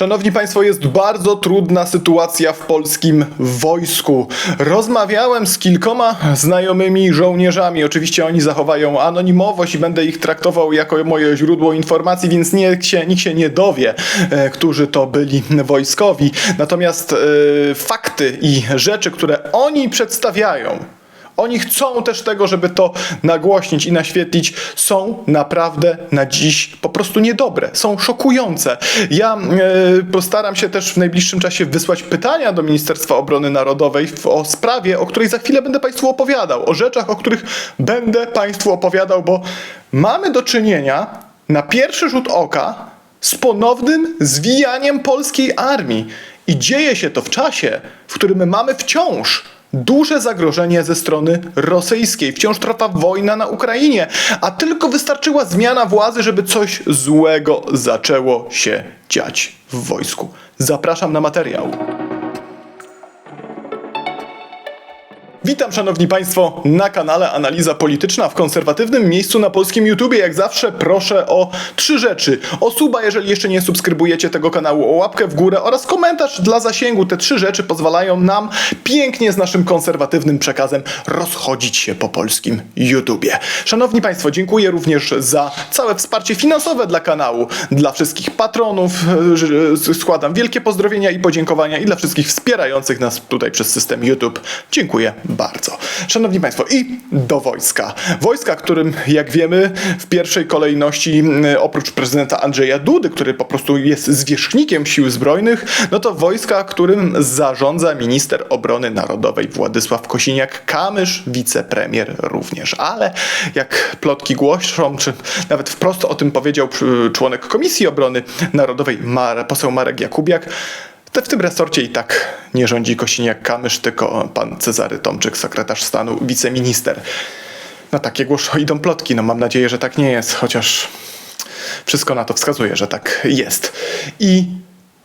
Szanowni Państwo, jest bardzo trudna sytuacja w polskim wojsku. Rozmawiałem z kilkoma znajomymi żołnierzami. Oczywiście oni zachowają anonimowość i będę ich traktował jako moje źródło informacji, więc nikt się, nikt się nie dowie, e, którzy to byli wojskowi. Natomiast e, fakty i rzeczy, które oni przedstawiają, oni chcą też tego, żeby to nagłośnić i naświetlić, są naprawdę na dziś po prostu niedobre, są szokujące. Ja e, postaram się też w najbliższym czasie wysłać pytania do Ministerstwa Obrony Narodowej w, o sprawie, o której za chwilę będę Państwu opowiadał, o rzeczach, o których będę Państwu opowiadał, bo mamy do czynienia na pierwszy rzut oka z ponownym zwijaniem polskiej armii. I dzieje się to w czasie, w którym mamy wciąż duże zagrożenie ze strony rosyjskiej. Wciąż trwa wojna na Ukrainie, a tylko wystarczyła zmiana władzy, żeby coś złego zaczęło się dziać w wojsku. Zapraszam na materiał. Witam szanowni państwo na kanale Analiza Polityczna w konserwatywnym miejscu na polskim YouTubie. Jak zawsze proszę o trzy rzeczy. O suba, jeżeli jeszcze nie subskrybujecie tego kanału, o łapkę w górę oraz komentarz dla zasięgu. Te trzy rzeczy pozwalają nam pięknie z naszym konserwatywnym przekazem rozchodzić się po polskim YouTubie. Szanowni państwo, dziękuję również za całe wsparcie finansowe dla kanału, dla wszystkich patronów. e, Składam wielkie pozdrowienia i podziękowania i dla wszystkich wspierających nas tutaj przez system YouTube. Dziękuję bardzo. Szanowni Państwo, i do wojska. Wojska, którym, jak wiemy, w pierwszej kolejności, m, oprócz prezydenta Andrzeja Dudy, który po prostu jest zwierzchnikiem sił zbrojnych, no to wojska, którym zarządza minister obrony narodowej Władysław Kosiniak-Kamysz, wicepremier również. Ale jak plotki głoszą, czy nawet wprost o tym powiedział członek Komisji Obrony Narodowej, poseł Marek Jakubiak, w tym resorcie i tak nie rządzi Kosiniak-Kamysz, tylko pan Cezary Tomczyk, sekretarz stanu, wiceminister. No takie głoszą idą plotki, no mam nadzieję, że tak nie jest, chociaż wszystko na to wskazuje, że tak jest. I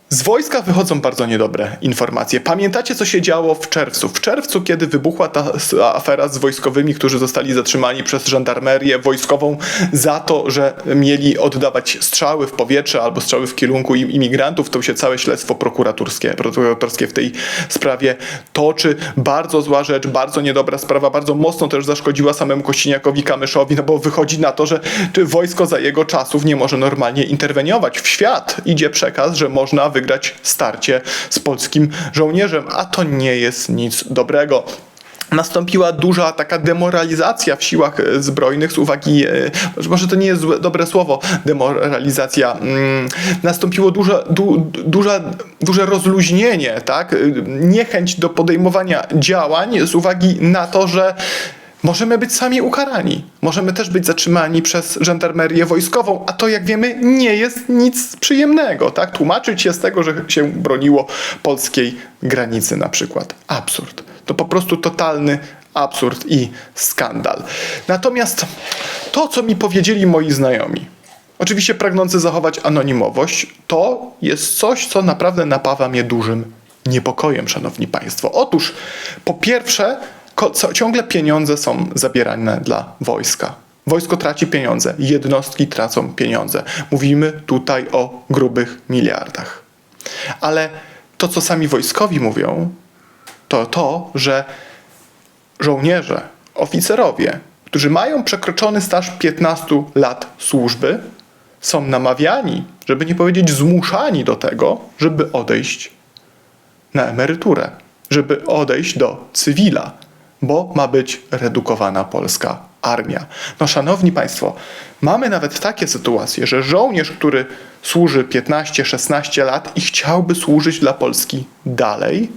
z wojska wychodzą bardzo niedobre informacje. Pamiętacie, co się działo w czerwcu? W czerwcu, kiedy wybuchła ta afera z wojskowymi, którzy zostali zatrzymani przez żandarmerię wojskową za to, że mieli oddawać strzały w powietrze albo strzały w kierunku im- imigrantów, to się całe śledztwo prokuratorskie, prokuratorskie w tej sprawie toczy. Bardzo zła rzecz, bardzo niedobra sprawa, bardzo mocno też zaszkodziła samemu Kościniakowi Kamyszowi, no bo wychodzi na to, że wojsko za jego czasów nie może normalnie interweniować. W świat idzie przekaz, że można wygrać starcie z polskim żołnierzem, a to nie jest nic dobrego. Nastąpiła duża taka demoralizacja w siłach e, zbrojnych z uwagi, e, może to nie jest złe, dobre słowo, demoralizacja. Mm, nastąpiło duże, du, duża, duże rozluźnienie, tak? E, niechęć do podejmowania działań z uwagi na to, że Możemy być sami ukarani. Możemy też być zatrzymani przez żandarmerię wojskową, a to jak wiemy nie jest nic przyjemnego, tak? Tłumaczyć się z tego, że się broniło polskiej granicy na przykład. Absurd. To po prostu totalny absurd i skandal. Natomiast to, co mi powiedzieli moi znajomi, oczywiście pragnący zachować anonimowość, to jest coś, co naprawdę napawa mnie dużym niepokojem, szanowni państwo. Otóż, po pierwsze, ciągle pieniądze są zabierane dla wojska. Wojsko traci pieniądze, jednostki tracą pieniądze. Mówimy tutaj o grubych miliardach. Ale to, co sami wojskowi mówią, to to, że żołnierze, oficerowie, którzy mają przekroczony staż 15 lat służby, są namawiani, żeby nie powiedzieć zmuszani do tego, żeby odejść na emeryturę, żeby odejść do cywila, bo ma być redukowana polska armia. No, szanowni państwo, mamy nawet takie sytuacje, że żołnierz, który służy 15-16 lat i chciałby służyć dla Polski dalej,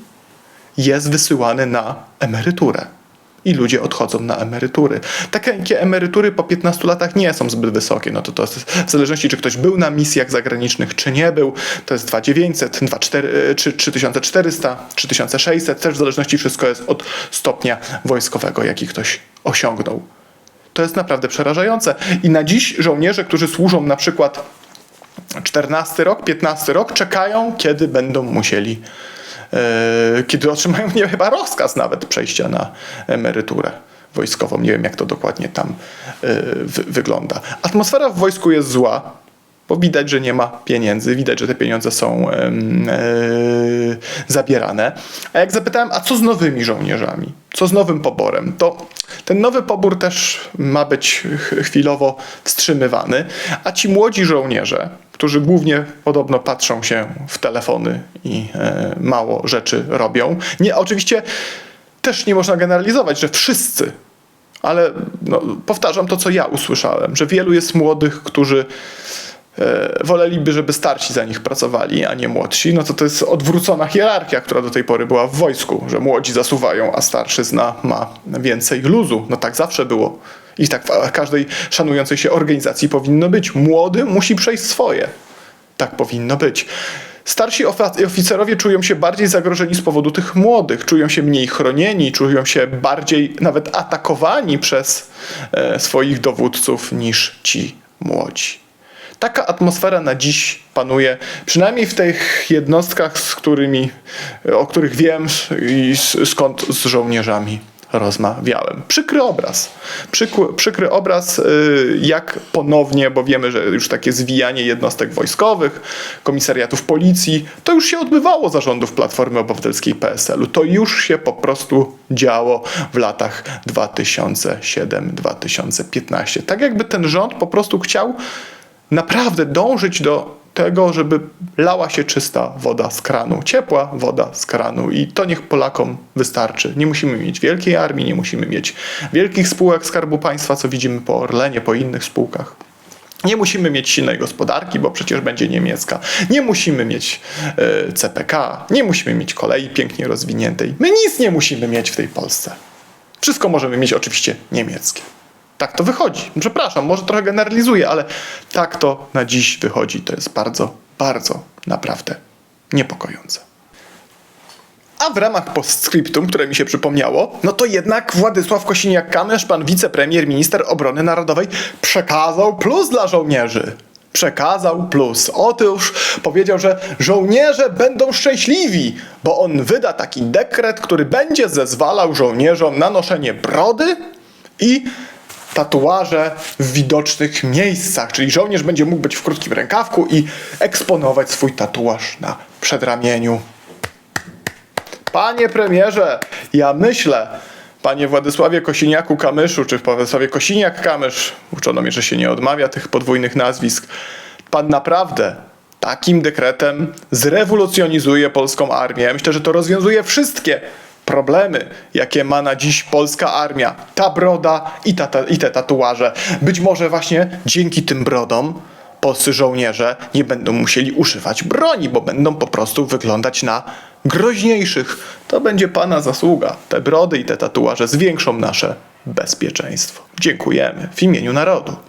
jest wysyłany na emeryturę. I ludzie odchodzą na emerytury. Takie emerytury po 15 latach nie są zbyt wysokie. No to, to w zależności, czy ktoś był na misjach zagranicznych, czy nie był. To jest 2900, 2400, czy 3400, 3600. Też w zależności wszystko jest od stopnia wojskowego, jaki ktoś osiągnął. To jest naprawdę przerażające. I na dziś żołnierze, którzy służą na przykład 14 rok, 15 rok, czekają, kiedy będą musieli, kiedy otrzymają nie, chyba rozkaz nawet przejścia na emeryturę wojskową. Nie wiem, jak to dokładnie tam e, wy, wygląda. Atmosfera w wojsku jest zła. Bo widać, że nie ma pieniędzy, widać, że te pieniądze są e, zabierane. A jak zapytałem, a co z nowymi żołnierzami? Co z nowym poborem? To ten nowy pobór też ma być ch- chwilowo wstrzymywany, a ci młodzi żołnierze, którzy głównie podobno patrzą się w telefony i e, mało rzeczy robią. Nie, oczywiście też nie można generalizować, że wszyscy ale no, powtarzam to, co ja usłyszałem, że wielu jest młodych, którzy woleliby, żeby starsi za nich pracowali, a nie młodsi. No to to jest odwrócona hierarchia, która do tej pory była w wojsku, że młodzi zasuwają, a starszyzna ma więcej luzu. No tak zawsze było. I tak w każdej szanującej się organizacji powinno być. Młody musi przejść swoje. Tak powinno być. Starsi oficerowie czują się bardziej zagrożeni z powodu tych młodych, czują się mniej chronieni, czują się bardziej nawet atakowani przez e, swoich dowódców niż ci młodzi. Taka atmosfera na dziś panuje, przynajmniej w tych jednostkach, z którymi, o których wiem i skąd z żołnierzami rozmawiałem. Przykry obraz. Przykły, przykry obraz, y, jak ponownie, bo wiemy, że już takie zwijanie jednostek wojskowych, komisariatów policji, to już się odbywało za rządów Platformy Obywatelskiej PSL-u. To już się po prostu działo w latach 2007-2015. Tak jakby ten rząd po prostu chciał naprawdę dążyć do tego, żeby lała się czysta woda z kranu, ciepła woda z kranu i to niech Polakom wystarczy. Nie musimy mieć wielkiej armii, nie musimy mieć wielkich spółek Skarbu Państwa, co widzimy po Orlenie, po innych spółkach. Nie musimy mieć silnej gospodarki, bo przecież będzie niemiecka. Nie musimy mieć e, CPK, nie musimy mieć kolei pięknie rozwiniętej. My nic nie musimy mieć w tej Polsce. Wszystko możemy mieć oczywiście niemieckie. Tak to wychodzi. Przepraszam, może trochę generalizuję, ale tak to na dziś wychodzi. To jest bardzo, bardzo naprawdę niepokojące. A w ramach postscriptum, które mi się przypomniało, no to jednak Władysław Kosiniak-Kamysz, pan wicepremier, minister obrony narodowej, przekazał plus dla żołnierzy. Przekazał plus. Otóż powiedział, że żołnierze będą szczęśliwi, bo on wyda taki dekret, który będzie zezwalał żołnierzom na noszenie brody i tatuaże w widocznych miejscach. Czyli żołnierz będzie mógł być w krótkim rękawku i eksponować swój tatuaż na przedramieniu. Panie premierze, ja myślę, panie Władysławie Kosiniaku-Kamyszu, czy Władysławie Kosiniak-Kamysz, uczono mnie, że się nie odmawia tych podwójnych nazwisk, pan naprawdę takim dekretem zrewolucjonizuje polską armię. Myślę, że to rozwiązuje wszystkie problemy, jakie ma na dziś polska armia. Ta broda i, ta, ta, i te tatuaże. Być może właśnie dzięki tym brodom polscy żołnierze nie będą musieli używać broni, bo będą po prostu wyglądać na groźniejszych. To będzie pana zasługa. Te brody i te tatuaże zwiększą nasze bezpieczeństwo. Dziękujemy w imieniu narodu.